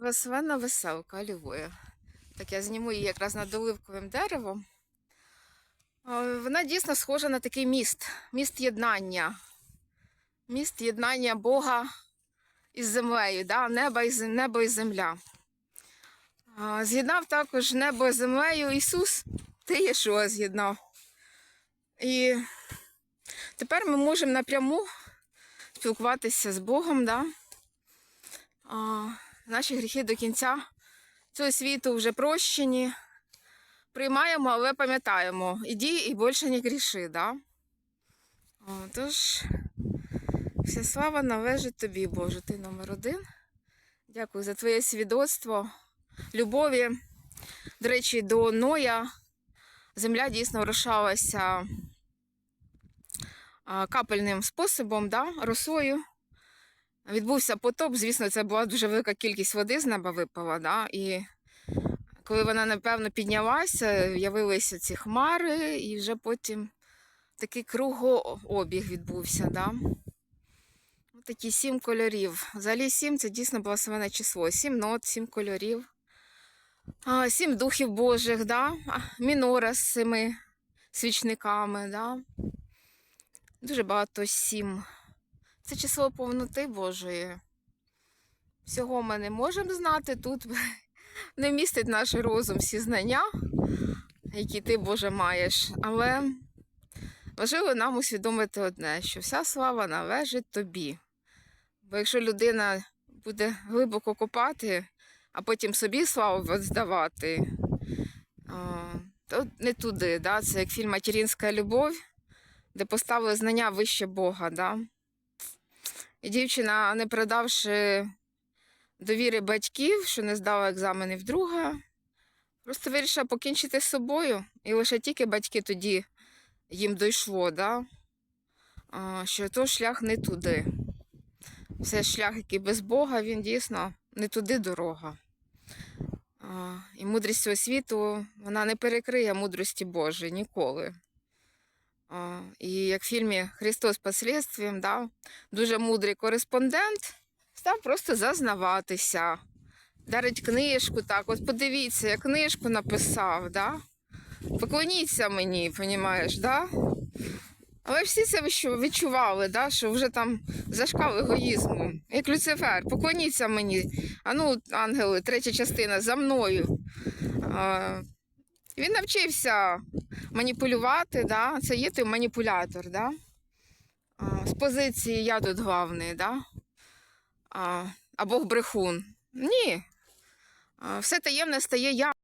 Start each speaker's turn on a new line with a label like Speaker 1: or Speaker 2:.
Speaker 1: Весвена веселка, алілуя. Так я зніму її якраз над оливковим деревом. Вона дійсно схожа на такий міст, міст єднання. Міст єднання Бога із землею, да? небо, і, небо і земля. З'єднав також небо з землею Ісус, ти Єшуа з'єднав. І тепер ми можемо напряму спілкуватися з Богом. Да? Наші гріхи до кінця цього світу вже прощені. Приймаємо, але пам'ятаємо, іди і більше не гріши. Да? Тож, вся слава належить тобі, Боже, ти номер один. Дякую за твоє свідоцтво, любові. До речі, до Ноя земля дійсно врушалася капельним способом, да, росою. Відбувся потоп. Звісно, це була дуже велика кількість води з неба випала. Да? І коли вона, напевно, піднялася, явилися ці хмари, і вже потім такий кругообіг відбувся. Да? Такі сім кольорів. Взагалі сім це дійсно благословенне число. Сім нот, сім кольорів. А, сім духів Божих, да? Мінора з семи свічниками. Да? Дуже багато сім. Це число повноти Божої. Всього ми не можемо знати. Тут не містить наш розум всі знання, які ти, Боже, маєш. Але важливо нам усвідомити одне, що вся слава належить тобі. Бо якщо людина буде глибоко копати, а потім собі славу здавати, то не туди. Да? Це як фільм Материнська любов, де поставили знання вище Бога. Да? І дівчина, не продавши довіри батьків, що не здала екзамени вдруге, просто вирішила покінчити з собою. І лише тільки батьки тоді їм дійшло, да? що то шлях не туди. Все шлях, який без Бога, він дійсно не туди дорога. І мудрість цього світу вона не перекриє мудрості Божої ніколи. І як в фільмі Христос послідствієм, да, дуже мудрий кореспондент став просто зазнаватися, дарить книжку, так, от подивіться, я книжку написав, да? поклоніться мені, понімаєш, да? Але всі це відчували, да, що вже там зашкав егоїзму. Як Люцифер, поклоніться мені. А ну, ангели, третя частина за мною. А, він навчився маніпулювати, да? це є той маніпулятор, да? а, з позиції я тут главний, да? а, або брехун. Ні. А, все таємне стає я.